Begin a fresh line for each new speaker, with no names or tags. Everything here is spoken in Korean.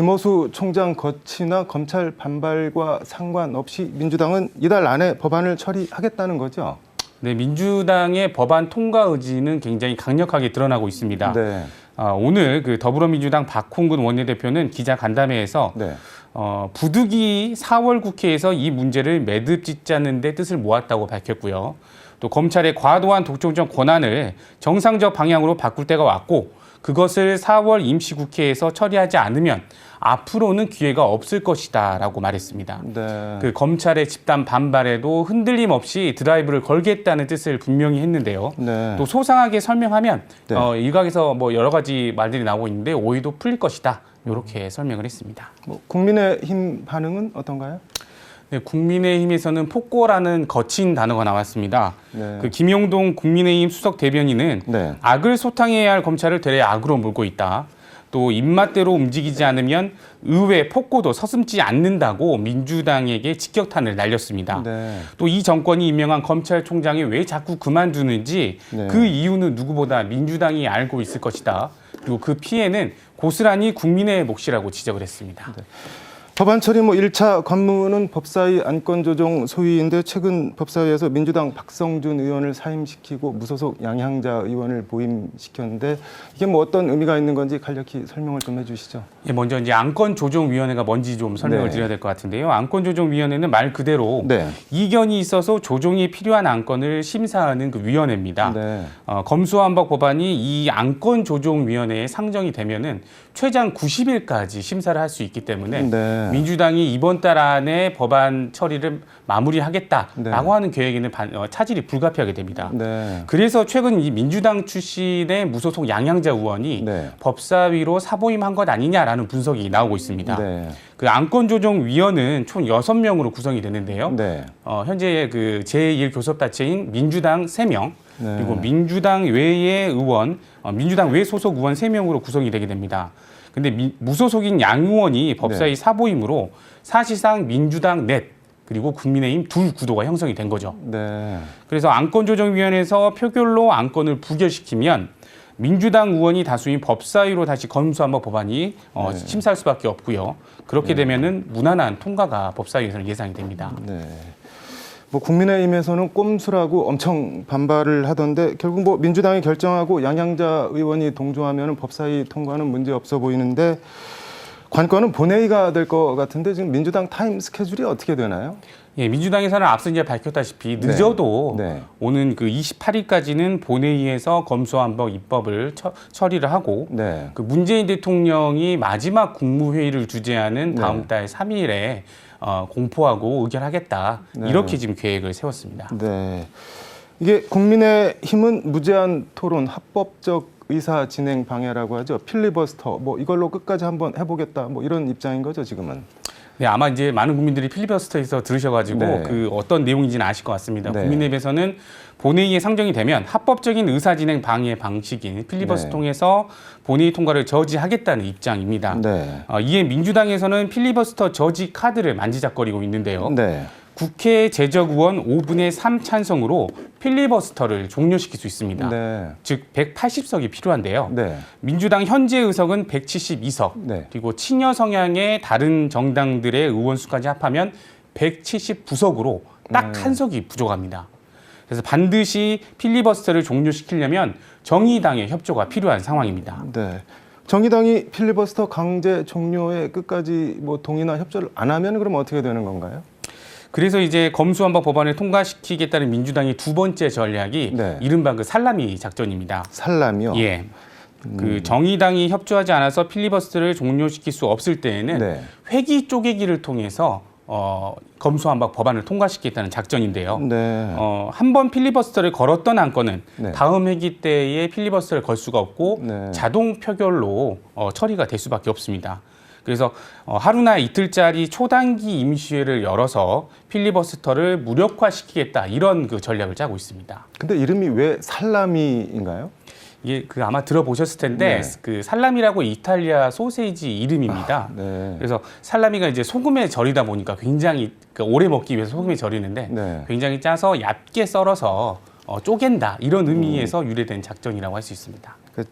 김호수 총장 거치나 검찰 반발과 상관없이 민주당은 이달 안에 법안을 처리하겠다는 거죠.
네, 민주당의 법안 통과 의지는 굉장히 강력하게 드러나고 있습니다.
네.
아, 오늘 그 더불어민주당 박홍근 원내대표는 기자 간담회에서
네.
어, 부득이 4월 국회에서 이 문제를 매듭 짓자는 데 뜻을 모았다고 밝혔고요. 또 검찰의 과도한 독점적 권한을 정상적 방향으로 바꿀 때가 왔고 그것을 4월 임시국회에서 처리하지 않으면 앞으로는 기회가 없을 것이다라고 말했습니다.
네.
그 검찰의 집단 반발에도 흔들림 없이 드라이브를 걸겠다는 뜻을 분명히 했는데요.
네.
또 소상하게 설명하면
네.
어, 일각에서 뭐 여러 가지 말들이 나오고 있는데 오해도 풀릴 것이다. 이렇게 설명을 했습니다.
뭐 국민의힘 반응은 어떤가요?
네, 국민의힘에서는 폭거라는 거친 단어가 나왔습니다.
네.
그 김용동 국민의힘 수석 대변인은
네.
악을 소탕해야 할 검찰을 되레 악으로 몰고 있다. 또 입맛대로 움직이지 않으면 의회 폭고도 서슴지 않는다고 민주당에게 직격탄을 날렸습니다.
네.
또이 정권이 임명한 검찰총장이 왜 자꾸 그만두는지
네.
그 이유는 누구보다 민주당이 알고 있을 것이다. 그리고 그 피해는 고스란히 국민의 몫이라고 지적을 했습니다.
법안 처리 뭐 1차 관문은 법사위 안건 조정 소위인데 최근 법사위에서 민주당 박성준 의원을 사임시키고 무소속 양향자 의원을 보임시켰는데 이게 뭐 어떤 의미가 있는 건지 간략히 설명을 좀 해주시죠.
예, 먼저 이제 안건 조정 위원회가 뭔지 좀 설명을
네.
드려야 될 것 같은데요. 안건 조정 위원회는 말 그대로
네.
이견이 있어서 조정이 필요한 안건을 심사하는 그 위원회입니다.
네.
어, 검수완박 법안이 이 안건 조정 위원회에 상정이 되면은 최장 90일까지 심사를 할 수 있기 때문에
네.
민주당이 이번 달 안에 법안 처리를 마무리하겠다라고
네.
하는 계획에는 반- 어, 차질이 불가피하게 됩니다.
네.
그래서 최근 이 민주당 출신의 무소속 양양자 의원이
네.
법사위로 사보임한 것 아니냐라는 분석이 나오고 있습니다.
네.
그 안건조정위원은 총 6명으로 구성이 되는데요.
네.
어, 현재 그 제1교섭단체인 민주당 3명,
네.
그리고 민주당 외의 의원, 어, 민주당 외 소속 의원 3명으로 구성이 되게 됩니다. 근데 미- 무소속인 양 의원이 법사위
네.
사보임으로 사실상 민주당 넷, 그리고 국민의힘 둘 구도가 형성이 된 거죠.
네.
그래서 안건조정위원회에서 표결로 안건을 부결시키면 민주당 의원이 다수인 법사위로 다시 검수한번 법안이 어,
네.
심사할 수밖에 없고요. 그렇게 되면은 무난한 통과가 법사위에서는 예상이 됩니다.
네. 뭐 국민의힘에서는 꼼수라고 엄청 반발을 하던데 결국 뭐 민주당이 결정하고 양양자 의원이 동조하면 법사위 통과는 문제 없어 보이는데 관건은 본회의가 될 것 같은데 지금 민주당 타임 스케줄이 어떻게 되나요?
예, 민주당에서는 앞서 이제 밝혔다시피
네.
늦어도
네.
오는 그 28일까지는 본회의에서 검수한법 입법을 처, 처리를 하고
네.
그 문재인 대통령이 마지막 국무회의를 주재하는
네.
다음 달 3일에 어, 공포하고 의결하겠다
네.
이렇게 지금 계획을 세웠습니다.
네. 이게 국민의 힘은 무제한 토론 합법적 의사 진행 방해라고 하죠. 필리버스터 뭐 이걸로 끝까지 한번 해보겠다 뭐 이런 입장인 거죠 지금은.
네, 아마 이제 많은 국민들이 필리버스터에서 들으셔가지고
네.
그 어떤 내용인지는 아실 것 같습니다.
네.
국민의힘에서는 본회의에 상정이 되면 합법적인 의사 진행 방해 방식인 필리버스터
네.
통해서 본회의 통과를 저지하겠다는 입장입니다.
네.
어, 이에 민주당에서는 필리버스터 저지 카드를 만지작거리고 있는데요.
네.
국회 제적 의원 5분의 3 찬성으로 필리버스터를 종료시킬 수 있습니다.
네.
즉 180석이 필요한데요.
네.
민주당 현재 의석은 172석,
네.
그리고 친여 성향의 다른 정당들의 의원 수까지 합하면 179석으로 딱
네.
한 석이 부족합니다. 그래서 반드시 필리버스터를 종료시키려면 정의당의 협조가 필요한 상황입니다.
네. 정의당이 필리버스터 강제 종료에 끝까지 뭐 동의나 협조를 안 하면 그럼 어떻게 되는 건가요?
그래서 이제 검수완박 법안을 통과시키겠다는 민주당의 두 번째 전략이
네.
이른바 그 살라미 작전입니다.
살라미요.
예. 그 정의당이 협조하지 않아서 필리버스터를 종료시킬 수 없을 때에는
네.
회기 쪼개기를 통해서 어, 검수완박 법안을 통과시키겠다는 작전인데요.
네.
어, 한 번 필리버스터를 걸었던 안건은
네.
다음 회기 때에 필리버스터를 걸 수가 없고
네.
자동 표결로 어, 처리가 될 수밖에 없습니다. 그래서 어, 하루나 이틀짜리 초단기 임시회를 열어서 필리버스터를 무력화시키겠다 이런 그 전략을 짜고 있습니다.
근데 이름이 왜 살라미인가요?
이게 그 아마 들어보셨을 텐데
네.
그 살라미라고 이탈리아 소세지 이름입니다.
네.
그래서 살라미가 이제 소금에 절이다 보니까 굉장히 그 오래 먹기 위해서 소금에 절이는데
네.
굉장히 짜서 얇게 썰어서 어, 쪼갠다 이런 의미에서 유래된 작전이라고 할 수 있습니다.
그